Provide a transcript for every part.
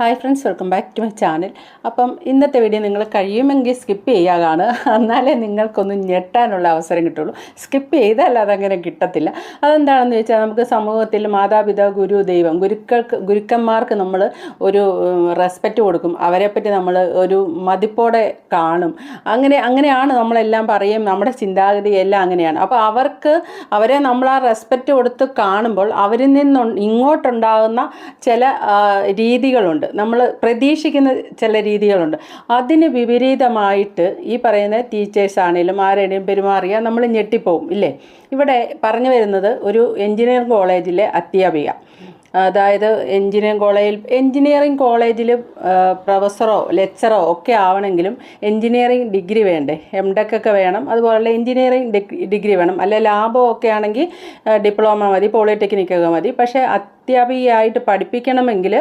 Hi friends welcome back to my channel അപ്പം ഇന്നത്തെ video നിങ്ങൾ കഴിയുമെങ്കിൽ സ്കിപ്പ് ചെയ്യാതാണ് എന്നാലേ നിങ്ങൾക്കൊന്ന് ഞെട്ടാനുള്ള അവസരം കിട്ടുള്ളൂ. സ്കിപ്പ് ചെയ്താൽ അതങ്ങനെ കിട്ടത്തില്ല. അതെന്താണെന്ന് വെച്ചാൽ നമുക്ക് സമൂഹത്തിൽ മാതാപിതാ ഗുരു ദൈവം ഗുരുക്കൾക്ക് ഗുരുക്കന്മാർക്ക് നമ്മൾ ഒരു റെസ്പെക്റ്റ് കൊടുക്കും. അവരെപ്പറ്റി നമ്മൾ ഒരു മതിപ്പോടെ കാണും. അങ്ങനെ അങ്ങനെയാണ് നമ്മളെല്ലാം പറയും നമ്മുടെ ചിന്താഗതി എല്ലാം അങ്ങനെയാണ്. അപ്പോൾ അവർക്ക് അവരെ നമ്മൾ ആ റെസ്പെക്റ്റ് കൊടുത്ത് കാണുമ്പോൾ അവരിൽ നിന്നു ഇങ്ങോട്ടുണ്ടാകുന്ന ചില രീതികളുണ്ട്. നമ്മൾ പ്രതീക്ഷിക്കുന്ന ചില രീതികളുണ്ട്. അതിന് വിപരീതമായിട്ട് ഈ പറയുന്ന ടീച്ചേഴ്സ് ആണെങ്കിലും ആരുടെയും പെരുമാറിയാൽ നമ്മൾ ഞെട്ടിപ്പോവും ഇല്ലേ? ഇവിടെ പറഞ്ഞു വരുന്നത് ഒരു എഞ്ചിനീയറിംഗ് കോളേജിലെ അധ്യാപിക. അതായത് എഞ്ചിനീയറിംഗ് കോളേജിൽ എഞ്ചിനീയറിംഗ് കോളേജിൽ പ്രൊഫസറോ ലെക്ചറോ ഒക്കെ ആവണമെങ്കിലും എഞ്ചിനീയറിംഗ് ഡിഗ്രി വേണ്ടേ? എം ടെക് ഒക്കെ വേണം. അതുപോലെ എഞ്ചിനീയറിംഗ് ഡിഗ്രി വേണം. അല്ലെ ലാബോ ഒക്കെ ആണെങ്കിൽ ഡിപ്ലോമ മതി പോളിടെക്നിക്കൊക്കെ മതി. പക്ഷേ അധ്യാപികയായിട്ട് പഠിപ്പിക്കണമെങ്കിൽ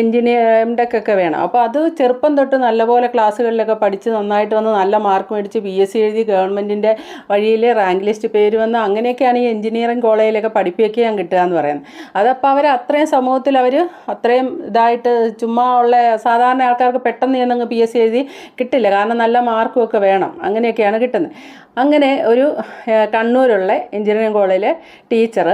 എൻജിനീയറിന്റെ ഒക്കെ വേണം. അപ്പോൾ അത് ചെറുപ്പം തൊട്ട് നല്ലപോലെ ക്ലാസ്സുകളിലൊക്കെ പഠിച്ച് നന്നായിട്ട് വന്ന് നല്ല മാർക്ക് മേടിച്ച് പി എസ് സി എഴുതി ഗവൺമെന്റിന്റെ വഴിയിൽ റാങ്ക് ലിസ്റ്റ് പേര് വന്ന് അങ്ങനെയൊക്കെയാണ് ഈ എഞ്ചിനീയറിംഗ് കോളേജിലൊക്കെ പഠിപ്പിക്കാൻ കിട്ടുക എന്ന് പറയുന്നത്. അതപ്പോൾ അവർ അത്രയും സമൂഹത്തിൽ അവർ അത്രയും ഇതായിട്ട് ചുമ്മാ ഉള്ള സാധാരണ ആൾക്കാർക്ക് പെട്ടെന്ന് ചെന്നങ്ങ് പി എസ് സി എഴുതി കിട്ടില്ല. കാരണം നല്ല മാർക്കും ഒക്കെ വേണം. അങ്ങനെയൊക്കെയാണ് കിട്ടുന്നത്. അങ്ങനെ ഒരു കണ്ണൂരുള്ള എഞ്ചിനീയറിംഗ് കോളേജിലെ ടീച്ചർ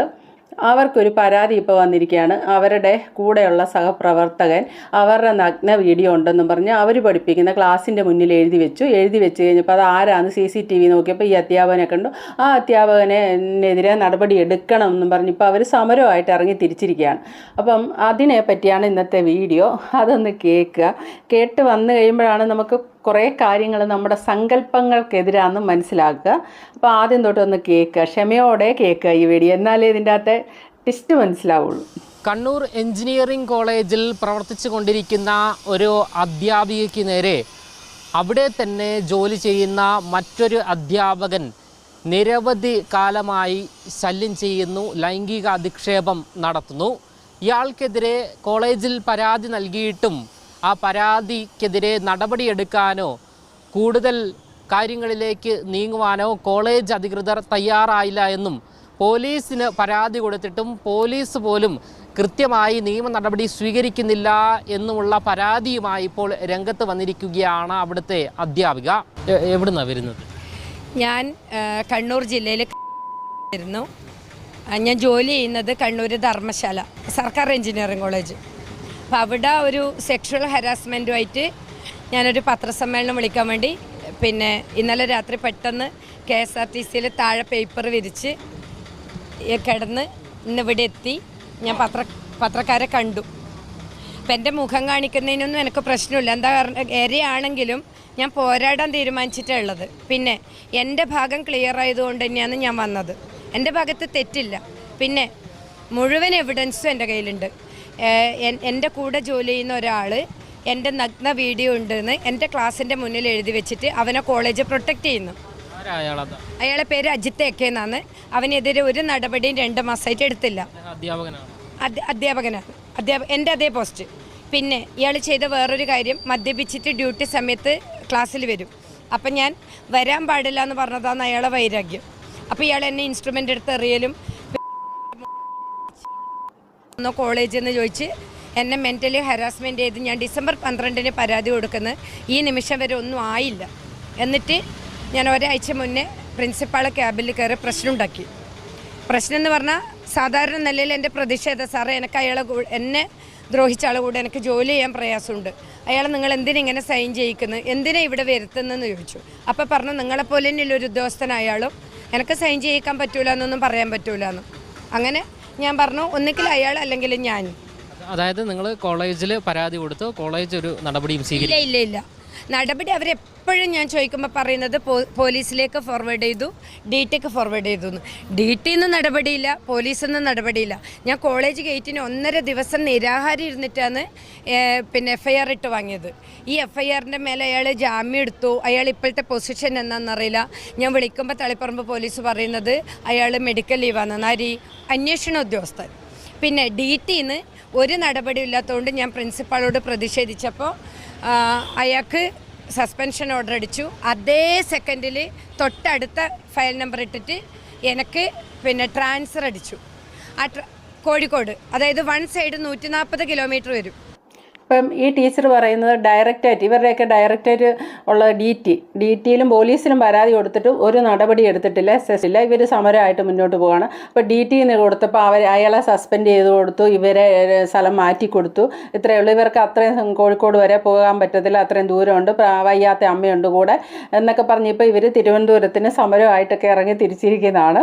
അവർക്കൊരു പരാതി ഇപ്പോൾ വന്നിരിക്കുകയാണ്. അവരുടെ കൂടെയുള്ള സഹപ്രവർത്തകൻ അവരുടെ നഗ്ന വീഡിയോ ഉണ്ടെന്നും പറഞ്ഞ് അവർ പഠിപ്പിക്കുന്ന ക്ലാസ്സിന്റെ മുന്നിൽ എഴുതി വെച്ചു. എഴുതി വെച്ച് കഴിഞ്ഞപ്പോൾ അത് ആരാന്ന് സി സി ടി വി നോക്കിയപ്പോൾ ഈ അധ്യാപകനൊക്കെ ഉണ്ട് ആ അധ്യാപകനെതിരെ നടപടി എടുക്കണം എന്നും പറഞ്ഞ് ഇപ്പോൾ അവർ സമരമായിട്ട് ഇറങ്ങി തിരിച്ചിരിക്കുകയാണ്. അപ്പം അതിനെ പറ്റിയാണ് ഇന്നത്തെ വീഡിയോ. അതൊന്ന് കേൾക്കുക. കേട്ട് വന്നു കഴിയുമ്പോഴാണ് നമുക്ക് കുറേ കാര്യങ്ങൾ നമ്മുടെ സങ്കല്പങ്ങൾക്കെതിരാന്ന് മനസ്സിലാക്കുക. അപ്പോൾ ആദ്യം തൊട്ട് ഒന്ന് കേൾക്കുക ക്ഷമയോടെ കേൾക്കുക ഈ വീഡിയോ. എന്നാലേ ഇതിന്റെ അകത്തെ ടിസ്റ്റ് മനസ്സിലാവുള്ളൂ. കണ്ണൂർ എഞ്ചിനീയറിംഗ് കോളേജിൽ പ്രവർത്തിച്ചു കൊണ്ടിരിക്കുന്ന ഒരു അധ്യാപികയ്ക്ക് നേരെ അവിടെ തന്നെ ജോലി ചെയ്യുന്ന മറ്റൊരു അധ്യാപകൻ നിരവധി കാലമായി ശല്യം ചെയ്യുന്നു ലൈംഗിക അധിക്ഷേപം നടത്തുന്നു. ഇയാൾക്കെതിരെ കോളേജിൽ പരാതി നൽകിയിട്ടും ആ പരാതിക്കെതിരെ നടപടിയെടുക്കാനോ കൂടുതൽ കാര്യങ്ങളിലേക്ക് നീങ്ങുവാനോ കോളേജ് അധികൃതർ തയ്യാറായില്ല എന്നും പോലീസിന് പരാതി കൊടുത്തിട്ടും പോലീസ് പോലും കൃത്യമായി നിയമ നടപടി സ്വീകരിക്കുന്നില്ല എന്നുമുള്ള പരാതിയുമായി ഇപ്പോൾ രംഗത്ത് വന്നിരിക്കുകയാണ് അവിടുത്തെ അധ്യാപിക. എവിടുന്ന വരുന്നത്? ഞാൻ കണ്ണൂർ ജില്ലയിൽ ഞാൻ ജോലി ചെയ്യുന്നത് കണ്ണൂർ ധർമ്മശാല സർക്കാർ എഞ്ചിനീയറിംഗ് കോളേജ്. അപ്പോൾ അവിടെ ഒരു സെക്ഷൽ ഹരാസ്മെന്റുമായിട്ട് ഞാനൊരു പത്രസമ്മേളനം വിളിക്കാൻ വേണ്ടി പിന്നെ ഇന്നലെ രാത്രി പെട്ടെന്ന് കെ എസ് ആർ ടി സിയിൽ താഴെ പേപ്പർ വിരിച്ച് കിടന്ന് ഇന്ന് ഇവിടെ എത്തി. ഞാൻ പത്ര പത്രക്കാരെ കണ്ടു. അപ്പം എന്റെ മുഖം കാണിക്കുന്നതിനൊന്നും എനിക്ക് പ്രശ്നമില്ല. എന്താ കാരണം എരയാണെങ്കിലും ഞാൻ പോരാടാൻ തീരുമാനിച്ചിട്ടാണ് ഉള്ളത്. പിന്നെ എന്റെ ഭാഗം ക്ലിയർ ആയതുകൊണ്ട് തന്നെയാണ് ഞാൻ വന്നത്. എന്റെ ഭാഗത്ത് തെറ്റില്ല. പിന്നെ മുഴുവൻ എവിഡൻസും എന്റെ കയ്യിലുണ്ട്. എന്റെ കൂടെ ജോലി ചെയ്യുന്ന ഒരാൾ എന്റെ നഗ്ന വീഡിയോ ഉണ്ടെന്ന് എന്റെ ക്ലാസ്സിന്റെ മുന്നിൽ എഴുതി വെച്ചിട്ട് അവനെ കോളേജ് പ്രൊട്ടക്റ്റ് ചെയ്യുന്നു. അയാളെ പേര് അജിത്ത് എക്കെ എന്നാണ്. അവനെതിരെ ഒരു നടപടിയും രണ്ട് മാസമായിട്ട് എടുത്തില്ല. അധ്യാപകനാണ്. അധ്യ- അധ്യാപകനാണ് അധ്യാപക എന്റെ അതേ പോസ്റ്റ്. പിന്നെ ഇയാൾ ചെയ്ത വേറൊരു കാര്യം മദ്യപിച്ചിട്ട് ഡ്യൂട്ടി സമയത്ത് ക്ലാസ്സിൽ വരും. അപ്പം ഞാൻ വരാൻ പാടില്ല എന്ന് പറഞ്ഞതാണ് അയാളെ വൈരാഗ്യം. അപ്പോൾ ഇയാൾ എന്നെ ഇൻസ്ട്രുമെന്റ് എടുത്ത് എറിയലും ഒന്ന് കോളേജിൽ നിന്ന് ചോദിച്ച് എന്നെ മെന്റലി ഹരാസ്മെന്റ് ചെയ്ത് ഞാൻ ഡിസംബർ പന്ത്രണ്ടിന് പരാതി കൊടുക്കുന്നത് ഈ നിമിഷം വരെ ഒന്നും ആയില്ല. എന്നിട്ട് ഞാൻ ഒരാഴ്ച മുന്നേ പ്രിൻസിപ്പാളെ ക്യാബിൽ കയറി പ്രശ്നം ഉണ്ടാക്കി പ്രശ്നം എന്ന് പറഞ്ഞാൽ സാധാരണ നിലയിൽ എന്റെ പ്രതിഷേധം സാറേ എനിക്ക് അയാളെ എന്നെ ദ്രോഹിച്ച ആളെ കൂടെ എനിക്ക് ജോലി ചെയ്യാൻ പ്രയാസമുണ്ട്. അയാൾ നിങ്ങൾ എന്തിനെ സൈൻ ചെയ്യിക്കുന്നത് എന്തിനാ ഇവിടെ വരുത്തുന്നതെന്ന് ചോദിച്ചു. അപ്പോൾ പറഞ്ഞു നിങ്ങളെപ്പോലെ ഒരു ഉദ്യോഗസ്ഥനായാലും എനിക്ക് സൈൻ ചെയ്യിക്കാൻ പറ്റൂല എന്നൊന്നും പറയാൻ പറ്റൂല എന്ന് അങ്ങനെ ഞാൻ പറഞ്ഞു ഒന്നിക്കൽ അയാൾ അല്ലെങ്കിൽ ഞാൻ. അതായത് നിങ്ങൾ കോളേജിൽ പരാതി കൊടുത്തു കോളേജ് ഒരു നടപടിയും സ്വീകരിച്ചു ഇല്ല ഇല്ല ഇല്ല. നടപടി അവരെപ്പോഴും ഞാൻ ചോദിക്കുമ്പോൾ പറയുന്നത് പോലീസിലേക്ക് ഫോർവേഡ് ചെയ്തു ഡി ടിക്ക് ഫോർവേഡ് ചെയ്തു എന്ന്. ഡി നിന്ന് നടപടിയില്ല പോലീസിൽ നിന്ന് നടപടിയില്ല. ഞാൻ കോളേജ് ഗേറ്റിന് ഒന്നര ദിവസം നിരാഹാരം ഇരുന്നിട്ടാണ് പിന്നെ എഫ്ഐആർ ഇട്ട് വാങ്ങിയത്. ഈ എഫ്ഐആറിന്റെ മേലെ അയാൾ ജാമ്യം എടുത്തു. അയാൾ ഇപ്പോഴത്തെ പൊസിഷൻ എന്താണെന്നറിയില്ല. ഞാൻ വിളിക്കുമ്പോൾ തളിപ്പറമ്പ് പോലീസ് പറയുന്നത് അയാൾ മെഡിക്കൽ ലീവാണെന്ന് ആര് അന്വേഷണ ഉദ്യോഗസ്ഥൻ. പിന്നെ ഡി ടിന്ന് ഒരു നടപടി ഇല്ലാത്തതുകൊണ്ട് ഞാൻ പ്രിൻസിപ്പാളോട് പ്രതിഷേധിച്ചപ്പോൾ അയാൾക്ക് സസ്പെൻഷൻ ഓർഡർ അടിച്ചു. അതേ സെക്കൻഡിൽ തൊട്ടടുത്ത ഫയൽ നമ്പർ ഇട്ടിട്ട് എനിക്ക് പിന്നെ ട്രാൻസ്ഫർ അടിച്ചു. ആ കോഴിക്കോട് അതായത് വൺ സൈഡ് നൂറ്റി നാൽപ്പത് കിലോമീറ്റർ വരും. അപ്പം ഈ ടീച്ചർ പറയുന്നത് ഡയറക്റ്റായിട്ട് ഇവരുടെയൊക്കെ ഡയറക്റ്റായിട്ട് ഉള്ള ഡി ടി ഡി ടിയിലും പോലീസിലും പരാതി കൊടുത്തിട്ട് ഒരു നടപടി എടുത്തിട്ടില്ല സെസ്സില്ല ഇവർ സമരമായിട്ട് മുന്നോട്ട് പോവാണ്. അപ്പോൾ ഡി ടി നിന്ന് കൊടുത്തപ്പോൾ അവർ അയാളെ സസ്പെൻഡ് ചെയ്ത് കൊടുത്തു ഇവരെ സ്ഥലം മാറ്റി കൊടുത്തു. ഇത്രയേ ഉള്ളൂ. ഇവർക്ക് അത്രയും കോഴിക്കോട് വരെ പോകാൻ പറ്റത്തില്ല അത്രയും ദൂരമുണ്ട് വയ്യാത്ത അമ്മയുണ്ട് കൂടെ എന്നൊക്കെ പറഞ്ഞ് ഇപ്പോൾ ഇവർ തിരുവനന്തപുരത്തിന് സമരമായിട്ടൊക്കെ ഇറങ്ങി തിരിച്ചിരിക്കുന്നതാണ്.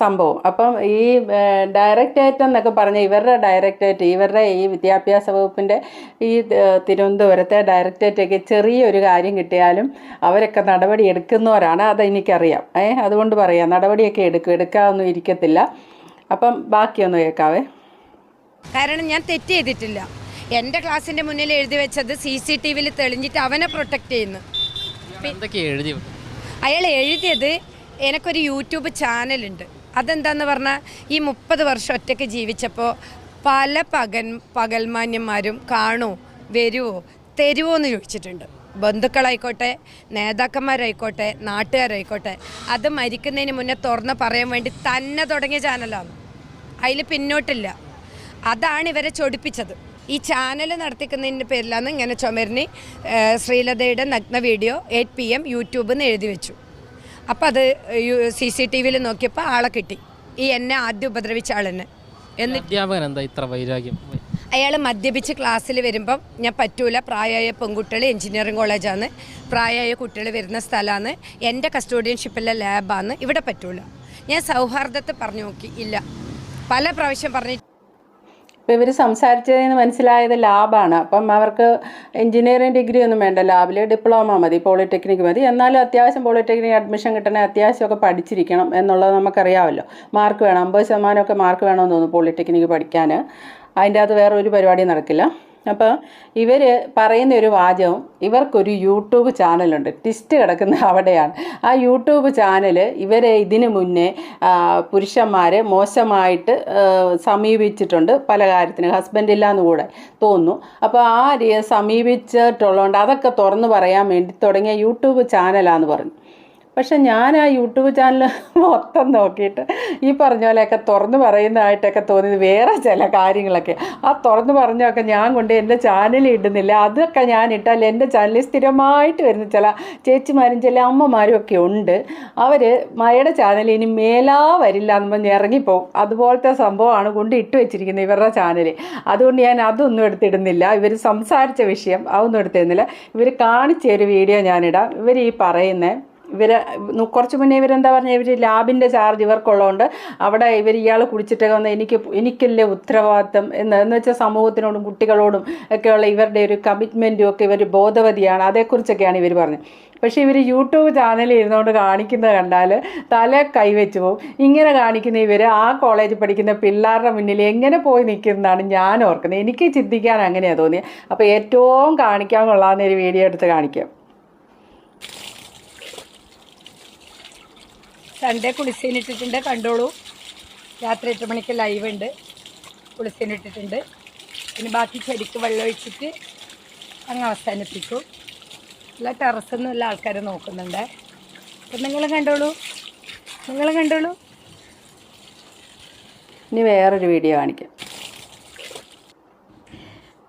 സംഭവം. അപ്പം ഈ ഡയറക്ടറേറ്റ് എന്നൊക്കെ പറഞ്ഞ ഇവരുടെ ഡയറക്ടറേറ്റ് ഇവരുടെ ഈ വിദ്യാഭ്യാസ വകുപ്പിന്റെ ഈ തിരുവനന്തപുരത്തെ ഡയറക്ടറേറ്റൊക്കെ ചെറിയൊരു കാര്യം കിട്ടിയാലും അവരൊക്കെ നടപടി എടുക്കുന്നവരാണ് അതെനിക്കറിയാം ഏ അതുകൊണ്ട് പറയാം നടപടിയൊക്കെ എടുക്കും എടുക്കാതൊന്നും ഇരിക്കത്തില്ല. അപ്പം ബാക്കിയൊന്ന് കേൾക്കാവേ. കാരണം ഞാൻ തെറ്റ് ചെയ്തിട്ടില്ല. എന്റെ ക്ലാസ്സിന്റെ മുന്നിൽ എഴുതി വെച്ചത് സി സി ടി വിയിൽ തെളിഞ്ഞിട്ട് അവനെ പ്രൊട്ടക്റ്റ് ചെയ്യുന്നു. എന്തൊക്കെ എഴുതി അയാൾ എഴുതിയത് എനിക്കൊരു യൂട്യൂബ് ചാനലുണ്ട്. അതെന്താന്ന് പറഞ്ഞാൽ ഈ മുപ്പത് വർഷം ഒറ്റയ്ക്ക് ജീവിച്ചപ്പോൾ പല പകൻ പകൽമാന്യന്മാരും കാണുമോ വരുമോ തരുമോ എന്ന് ചോദിച്ചിട്ടുണ്ട്. ബന്ധുക്കളായിക്കോട്ടെ നേതാക്കന്മാരായിക്കോട്ടെ നാട്ടുകാരായിക്കോട്ടെ അത് മരിക്കുന്നതിന് മുന്നേ തുറന്ന് പറയാൻ വേണ്ടി തന്നെ തുടങ്ങിയ ചാനലാണ്. അതിൽ പിന്നോട്ടില്ല. അതാണ് ഇവരെ ചൊടിപ്പിച്ചത്. ഈ ചാനൽ നടത്തിക്കുന്നതിന്റെ പേരിലാണ് ഇങ്ങനെ ചുമരിനി ശ്രീലതയുടെ നഗ്ന വീഡിയോ എയ്റ്റ് പി എം യൂട്യൂബിൽ നിന്ന് എഴുതി വെച്ചു. അപ്പം അത് സി സി ടി വിയിൽ നോക്കിയപ്പോൾ ആളെ കിട്ടി. ഈ എന്നെ ആദ്യം ഉപദ്രവിച്ച ആളെന്നെ. എന്നിട്ട് അധ്യാപകൻ എന്താ ഇത്ര വൈരാഗ്യം? അയാൾ മദ്യപിച്ച് ക്ലാസ്സിൽ വരുമ്പം ഞാൻ പറ്റൂല. പ്രായമായ പെൺകുട്ടികൾ എഞ്ചിനീയറിംഗ് കോളേജാണ് പ്രായമായ കുട്ടികൾ വരുന്ന സ്ഥലമാണ് എന്റെ കസ്റ്റോഡിയൻഷിപ്പിലെ ലാബാണ് ഇവിടെ പറ്റൂല. ഞാൻ സൗഹാർദ്ദത്തെ പറഞ്ഞു നോക്കി ഇല്ല. പല പ്രാവശ്യം പറഞ്ഞു ഇപ്പോൾ ഇവർ സംസാരിച്ചതിൽ നിന്ന് മനസ്സിലായത് ലാബാണ് അപ്പം അവർക്ക് എഞ്ചിനീയറിംഗ് ഡിഗ്രി ഒന്നും വേണ്ട. ലാബിൽ ഡിപ്ലോമ മതി പോളിടെക്നിക്ക് മതി. എന്നാലും അത്യാവശ്യം പോളിടെക്നിക്ക് അഡ്മിഷൻ കിട്ടണേ അത്യാവശ്യമൊക്കെ പഠിച്ചിരിക്കണം എന്നുള്ളത് നമുക്കറിയാമല്ലോ. മാർക്ക് വേണം അമ്പത് ശതമാനമൊക്കെ മാർക്ക് വേണമെന്ന് തോന്നുന്നു പോളിടെക്നിക്ക് പഠിക്കാൻ അതിന്റെ അകത്ത് വേറെ ഒരു പരിപാടി നടക്കില്ല. അപ്പോൾ ഇവർ പറയുന്ന ഒരു വാചകം ഇവർക്കൊരു യൂട്യൂബ് ചാനലുണ്ട്. ടിസ്റ്റ് കിടക്കുന്ന അവിടെയാണ്. ആ യൂട്യൂബ് ചാനൽ ഇവരെ ഇതിനു മുന്നേ പുരുഷന്മാരെ മോശമായിട്ട് സമീപിച്ചിട്ടുണ്ട്. പല കാര്യത്തിന് ഹസ്ബൻഡ് ഇല്ലാന്ന് കൂടെ തോന്നുന്നു. അപ്പോൾ ആ സമീപിച്ചിട്ടുള്ളതുകൊണ്ട് അതൊക്കെ തുറന്നു പറയാൻ വേണ്ടി തുടങ്ങിയ യൂട്യൂബ് ചാനലാന്ന് പറഞ്ഞു. പക്ഷെ ഞാൻ ആ യൂട്യൂബ് ചാനൽ മൊത്തം നോക്കിയിട്ട് ഈ പറഞ്ഞ പോലെയൊക്കെ തുറന്നു പറയുന്നതായിട്ടൊക്കെ തോന്നിയത് വേറെ ചില കാര്യങ്ങളൊക്കെ. ആ തുറന്നു പറഞ്ഞൊക്കെ ഞാൻ കൊണ്ട് എന്റെ ചാനലിൽ ഇടുന്നില്ല. അതൊക്കെ ഞാൻ ഇട്ടാൽ എന്റെ ചാനലിൽ സ്ഥിരമായിട്ട് വരുന്ന ചില ചേച്ചിമാരും ചില അമ്മമാരും ഒക്കെ ഉണ്ട്. അവർ മഴയുടെ ചാനൽ ഇനി മേലാ വരില്ല എന്ന് പറഞ്ഞ് ഇറങ്ങിപ്പോവും അതുപോലത്തെ സംഭവമാണ് കൊണ്ട് ഇട്ട് വെച്ചിരിക്കുന്നത് ഇവരുടെ ചാനൽ അതുകൊണ്ട് ഞാൻ അതൊന്നും എടുത്തിടുന്നില്ല. ഇവർ സംസാരിച്ച വിഷയം അതൊന്നും എടുത്തിരുന്നില്ല ഇവർ കാണിച്ച ഒരു വീഡിയോ ഞാനിടാം. ഇവർ ഈ പറയുന്നത് ഇവർ കുറച്ച് മുന്നേ ഇവരെന്താ പറഞ്ഞ ഇവർ ലാബിന്റെ ചാർജ് ഇവർക്കുള്ളതുകൊണ്ട് അവിടെ ഇവർ ഇയാൾ കുടിച്ചിട്ടൊക്കെ വന്ന് എനിക്ക് എനിക്കല്ലേ ഉത്തരവാദിത്തം എന്ന് എന്ന് വെച്ചാൽ സമൂഹത്തിനോടും കുട്ടികളോടും ഒക്കെയുള്ള ഇവരുടെ ഒരു കമ്മിറ്റ്മെന്റും ഒക്കെ ഇവർ ബോധവതിയാണ്. അതേക്കുറിച്ചൊക്കെയാണ് ഇവർ പറഞ്ഞത് പക്ഷേ ഇവർ യൂട്യൂബ് ചാനലിൽ ഇരുന്നുകൊണ്ട് കാണിക്കുന്നത് കണ്ടാൽ തല കൈവച്ച് പോകും ഇങ്ങനെ കാണിക്കുന്ന ഇവർ ആ കോളേജിൽ പഠിക്കുന്ന പിള്ളേരുടെ മുന്നിൽ എങ്ങനെ പോയി നിൽക്കുന്നതാണ് ഞാൻ ഓർക്കുന്നത്. എനിക്ക് ചിന്തിക്കാൻ അങ്ങനെയാണ് തോന്നിയത് അപ്പോൾ ഏറ്റവും കാണിക്കാൻ കൊള്ളാവുന്ന ഒരു വീഡിയോ എടുത്ത് കാണിക്കാം. സൺഡേ കുളിസീനിട്ടിട്ടുണ്ട് കണ്ടോളൂ. രാത്രി എട്ട് മണിക്ക് ലൈവ് ഉണ്ട്. കുളിസീനിട്ടിട്ടുണ്ട് പിന്നെ ബാക്കി ചെടിക്ക് വെള്ളം ഒഴിച്ചിട്ട് അങ്ങ് അവസാനിപ്പിക്കും. എല്ലാ ടെറസ് എല്ലാ ആൾക്കാർ നോക്കുന്നുണ്ട്. അപ്പം നിങ്ങൾ കണ്ടോളൂ. നിങ്ങൾ കണ്ടോളൂ. ഇനി വേറൊരു വീഡിയോ കാണിക്കാം.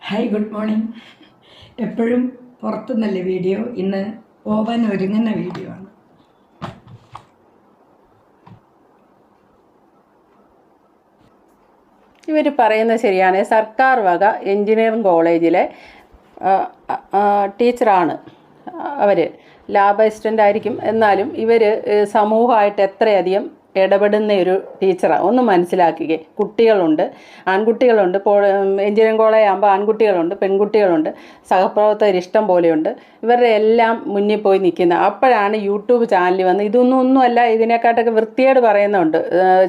ഹായ് ഗുഡ് മോർണിംഗ് എപ്പോഴും പുറത്തുനിന്നല്ലേ വീഡിയോ ഇന്ന് ഓവൻ ഒരുങ്ങുന്ന വീഡിയോ ആണ്. ഇവർ പറയുന്നത് ശരിയാണ്. സർക്കാർ വക എഞ്ചിനീയറിംഗ് കോളേജിലെ ടീച്ചറാണ് അവർ ലാബ് അസിസ്റ്റന്റ് ആയിരിക്കും. എന്നാലും ഇവർ സമൂഹമായിട്ട് എത്രയധികം ഇടപെടുന്ന ഒരു ടീച്ചറാണ് ഒന്ന് മനസ്സിലാക്കുക കുട്ടികളുണ്ട്. ആൺകുട്ടികളുണ്ട്. എഞ്ചിനീയറിംഗ് കോളേജ് ആകുമ്പോൾ ആൺകുട്ടികളുണ്ട് പെൺകുട്ടികളുണ്ട്. സഹപ്രവർത്തകർ ഇഷ്ടം പോലെയുണ്ട്. ഇവരുടെ എല്ലാം മുന്നിൽ പോയി നിൽക്കുന്നത് അപ്പോഴാണ് യൂട്യൂബ് ചാനൽ വന്ന് ഇതൊന്നും ഒന്നുമല്ല ഇതിനെക്കാട്ടൊക്കെ വൃത്തിയേട് പറയുന്നുണ്ട്.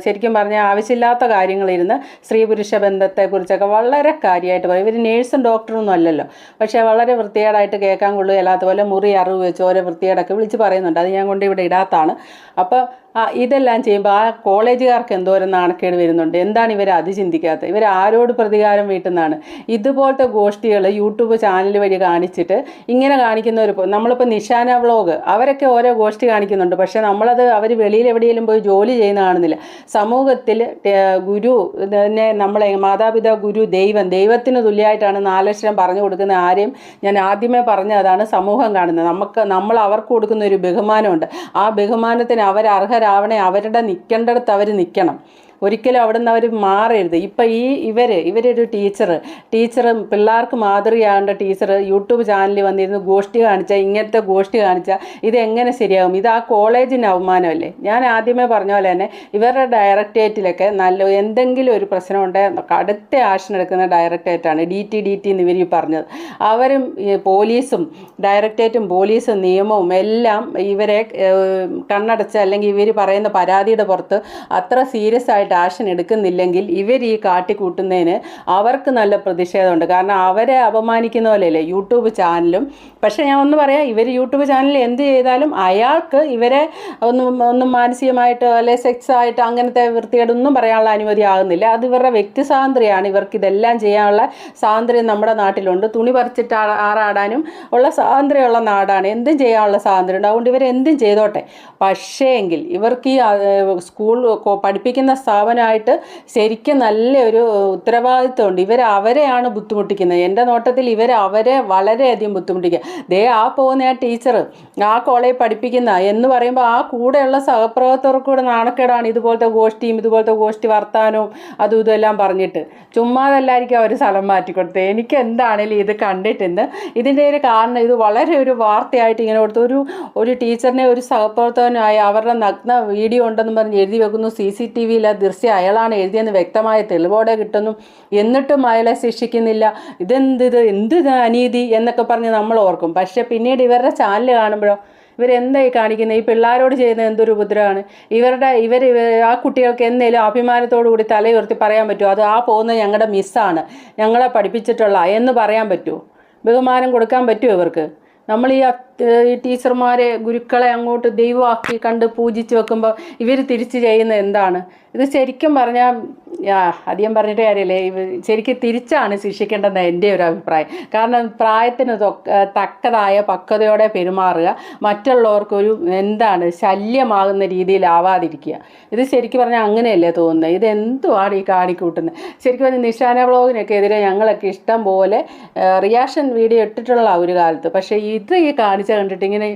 ശരിക്കും പറഞ്ഞാൽ ആവശ്യമില്ലാത്ത കാര്യങ്ങളിരുന്ന് സ്ത്രീ പുരുഷ ബന്ധത്തെക്കുറിച്ചൊക്കെ വളരെ കാര്യമായിട്ട് പറയും. ഇവർ നേഴ്സും ഡോക്ടറൊന്നും അല്ലല്ലോ. പക്ഷേ വളരെ വൃത്തിയേടായിട്ട് കേൾക്കാൻ കൊള്ളുകയല്ലാത്ത പോലെ മുറി അറിവ് വെച്ച് ഓരോ വൃത്തിയേടൊക്കെ വിളിച്ച് പറയുന്നുണ്ട്. അത് ഞാൻ കൊണ്ട് ഇവിടെ ഇടാത്താണ്. അപ്പോൾ ഇതെല്ലാം ചെയ്യുമ്പോൾ ആ കോളേജുകാർക്ക് എന്തോരം നാണക്കേട് വരുന്നുണ്ട്. എന്താണ് ഇവർ അത് ചിന്തിക്കാത്തത് ഇവർ ആരോട് പ്രതികാരം വീട്ടുന്നതാണ്? ഇതുപോലത്തെ ഗോഷ്ഠികൾ യൂട്യൂബ് ചാനൽ വഴി കാണിച്ചിട്ട് ഇങ്ങനെ കാണിക്കുന്നവർ നമ്മളിപ്പോൾ നിഷാന വ്ളോഗ് അവരൊക്കെ ഓരോ ഗോഷ്ഠി കാണിക്കുന്നുണ്ട്. പക്ഷേ നമ്മളത് അവർ വെളിയിൽ എവിടെയെങ്കിലും പോയി ജോലി ചെയ്യുന്ന കാണുന്നില്ല. സമൂഹത്തിൽ ഗുരു നമ്മളെ മാതാപിതാ ഗുരു ദൈവം ദൈവത്തിന് തുല്യമായിട്ടാണ് നാലക്ഷരം പറഞ്ഞു കൊടുക്കുന്ന ആരെയും ഞാൻ ആദ്യമേ പറഞ്ഞ അതാണ് സമൂഹം കാണുന്നത്. നമുക്ക് നമ്മൾ അവർക്ക് കൊടുക്കുന്ന ഒരു ബഹുമാനമുണ്ട്. ആ ബഹുമാനത്തിന് അവർ അർഹരാവണേ അവരുടെ നിൽക്കേണ്ടടുത്ത് അവർ നിൽക്കണം ഒരിക്കലും അവിടെ നിന്ന് അവർ മാറരുത്. ഇപ്പം ഈ ഇവർ ഇവരൊരു ടീച്ചർ ടീച്ചർ പിള്ളേർക്ക് മാതൃകയാകേണ്ട ടീച്ചർ യൂട്യൂബ് ചാനലിൽ വന്നിരുന്ന് ഗോഷ്ഠി കാണിച്ചാൽ ഇങ്ങനത്തെ ഗോഷ്ഠി കാണിച്ചാൽ ഇതെങ്ങനെ ശരിയാകും ഇത് ആ കോളേജിന് അവമാനമല്ലേ? ഞാൻ ആദ്യമേ പറഞ്ഞ പോലെ തന്നെ ഇവരുടെ ഡയറക്ടറേറ്റിലൊക്കെ നല്ല എന്തെങ്കിലും ഒരു പ്രശ്നം ഉണ്ടെങ്കിൽ കടുത്ത ആക്ഷൻ എടുക്കുന്ന ഡയറക്ടറേറ്റാണ് ഡി ടി ഡി ടി എന്ന് ഇവർ ഈ പറഞ്ഞത്. അവരും പോലീസും ഡയറക്ടറേറ്റും പോലീസും നിയമവും എല്ലാം ഇവരെ കണ്ണടച്ച് അല്ലെങ്കിൽ ഇവർ പറയുന്ന പരാതിയുടെ പുറത്ത് അത്ര സീരിയസ് ആയിട്ട് ആക്ഷൻ എടുക്കുന്നില്ലെങ്കിൽ ഇവർ ഈ കാട്ടിക്കൂട്ടുന്നതിന് അവർക്ക് നല്ല പ്രതിഷേധമുണ്ട്. കാരണം അവരെ അപമാനിക്കുന്ന പോലെയല്ലേ യൂട്യൂബ് ചാനലും. പക്ഷേ ഞാൻ ഒന്ന് പറയാം ഇവർ യൂട്യൂബ് ചാനലിൽ എന്ത് ചെയ്താലും അയാൾക്ക് ഇവരെ ഒന്നും ഒന്നും മാനസികമായിട്ട് അല്ലെ സെക്സ് ആയിട്ട് അങ്ങനത്തെ വൃത്തികേടൊന്നും പറയാനുള്ള അനുമതി ആകുന്നില്ല. അത് ഇവരുടെ വ്യക്തി സ്വാതന്ത്ര്യമാണ്. ഇവർക്ക് ഇതെല്ലാം ചെയ്യാനുള്ള സ്വാതന്ത്ര്യം നമ്മുടെ നാട്ടിലുണ്ട്. തുണി പറിച്ചിട്ട് ആറാടാനും ഉള്ള സ്വാതന്ത്ര്യമുള്ള നാടാണ്. എന്തും ചെയ്യാനുള്ള സ്വാതന്ത്ര്യം ഉണ്ട്. അതുകൊണ്ട് ഇവരെന്തും ചെയ്തോട്ടെ. പക്ഷേ എങ്കിൽ ഇവർക്ക് ഈ സ്കൂൾ പഠിപ്പിക്കുന്ന സ്ഥാപനമായിട്ട് ശരിക്കും നല്ലൊരു ഉത്തരവാദിത്വമുണ്ട്. ഇവർ അവരെയാണ് ബുദ്ധിമുട്ടിക്കുന്നത്. എന്റെ നോട്ടത്തിൽ ഇവർ അവരെ വളരെയധികം ബുദ്ധിമുട്ടിക്കുക ദേ ആ പോകുന്ന ആ ടീച്ചർ ആ കോളേജ് പഠിപ്പിക്കുന്ന എന്ന് പറയുമ്പോൾ ആ കൂടെയുള്ള സഹപ്രവർത്തകർക്ക് കൂടെ നാണക്കേടാണ് ഇതുപോലത്തെ ഗോഷ്ഠിയും ഇതുപോലത്തെ ഗോഷ്ഠി വർത്താനവും അതും ഇതെല്ലാം പറഞ്ഞിട്ട്. ചുമ്മാതല്ലായിരിക്കും അവർ സ്ഥലം മാറ്റിക്കൊടുത്തത്. എനിക്ക് എന്താണേലും ഇത് കണ്ടിട്ടുണ്ട് ഇതിന്റെ ഒരു കാരണം ഇത് വളരെ ഒരു വാർത്തയായിട്ട് ഇങ്ങനെ കൊടുത്തു ഒരു ഒരു ടീച്ചറിനെ ഒരു സഹപ്രവർത്തകനായി അവരുടെ നഗ്ന വീഡിയോ ഉണ്ടെന്ന് പറഞ്ഞ് എഴുതി വെക്കുന്നു. സി സി ടി വിയിൽ ആ ദൃശ്യം അയാളാണ് എഴുതിയെന്ന് വ്യക്തമായ തെളിവോടെ കിട്ടുന്നു. എന്നിട്ടും അയാളെ ശിക്ഷിക്കുന്നില്ല. ഇതെന്ത് ഇത്? എന്ത് അനീതി എന്നൊക്കെ പറഞ്ഞ് നമ്മൾ ഓർക്കും. പക്ഷേ പിന്നീട് ഇവരുടെ ചാനൽ കാണുമ്പോഴോ ഇവരെന്തായി കാണിക്കുന്നത് ഈ പിള്ളേരോട് ചെയ്യുന്ന എന്തൊരു ഉപദ്രവമാണ്. ഇവരുടെ ഇവർ ആ കുട്ടികൾക്ക് എന്തെങ്കിലും അഭിമാനത്തോടു കൂടി തലയുയർത്തി പറയാൻ പറ്റുമോ? അത് ആ പോകുന്ന ഞങ്ങളുടെ മിസ്സാണ് ഞങ്ങളെ പഠിപ്പിച്ചിട്ടുള്ള എന്ന് പറയാൻ പറ്റുമോ? ബഹുമാനം കൊടുക്കാൻ പറ്റുമോ ഇവർക്ക്? നമ്മൾ ഈ ടീച്ചർമാരെ ഗുരുക്കളെ അങ്ങോട്ട് ദൈവമാക്കി കണ്ട് പൂജിച്ച് വെക്കുമ്പോൾ ഇവർ തിരിച്ച് ചെയ്യുന്നത് എന്താണ്? ഇത് ശരിക്കും പറഞ്ഞാൽ ആ, അധികം പറഞ്ഞിട്ട് കാര്യമില്ലേ. ശരിക്കും തിരിച്ചാണ് ശിക്ഷിക്കേണ്ടത് എന്റെ ഒരു അഭിപ്രായം. കാരണം പ്രായത്തിന് തൊക്ക- തക്കതായ പക്വതയോടെ പെരുമാറുക മറ്റുള്ളവർക്കൊരു എന്താണ് ശല്യമാകുന്ന രീതിയിലാവാതിരിക്കുക ഇത് ശരിക്കും പറഞ്ഞാൽ അങ്ങനെയല്ലേ തോന്നുന്നത് ഇത് ഈ കാണിക്കൂട്ടുന്നത് ശരിക്കും പറഞ്ഞാൽ നിഷാന ബ്ലോഗിനൊക്കെ എതിരെ ഞങ്ങളൊക്കെ ഇഷ്ടം പോലെ റിയാക്ഷൻ വീഡിയോ ഇട്ടിട്ടുള്ള ഒരു കാലത്ത്. പക്ഷേ ഇത് ഈ കാണിച്ച കണ്ടിട്ട് ഇങ്ങനെ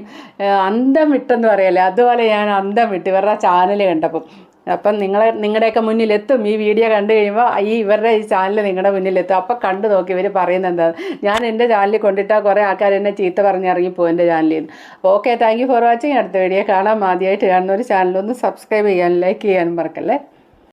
അന്തം വിട്ടെന്ന് പറയല്ലേ? അതുപോലെ ഞാൻ അന്തം വിട്ട് ഇവരുടെ ചാനൽ കണ്ടപ്പം. അപ്പം നിങ്ങളെ നിങ്ങളുടെയൊക്കെ മുന്നിലെത്തും. ഈ വീഡിയോ കണ്ടു കഴിയുമ്പോൾ ഈ ഇവരുടെ ഈ ചാനൽ നിങ്ങളുടെ മുന്നിലെത്തും. അപ്പം കണ്ടു നോക്കി ഇവർ പറയുന്നത് എന്താ ഞാൻ എന്റെ ചാനലിൽ കൊണ്ടിട്ടാൽ കുറേ ആൾക്കാർ എന്നെ ചീത്ത പറഞ്ഞ് ഇറങ്ങിപ്പോകും എന്റെ ചാനലിൽ നിന്ന് okay thank you for watching അടുത്ത വീഡിയോ കാണാം. ആദ്യമായിട്ട് കാണുന്ന ഒരു ചാനലൊന്ന് സബ്സ്ക്രൈബ് ചെയ്യാനും ലൈക്ക് ചെയ്യാനും മറക്കല്ലേ?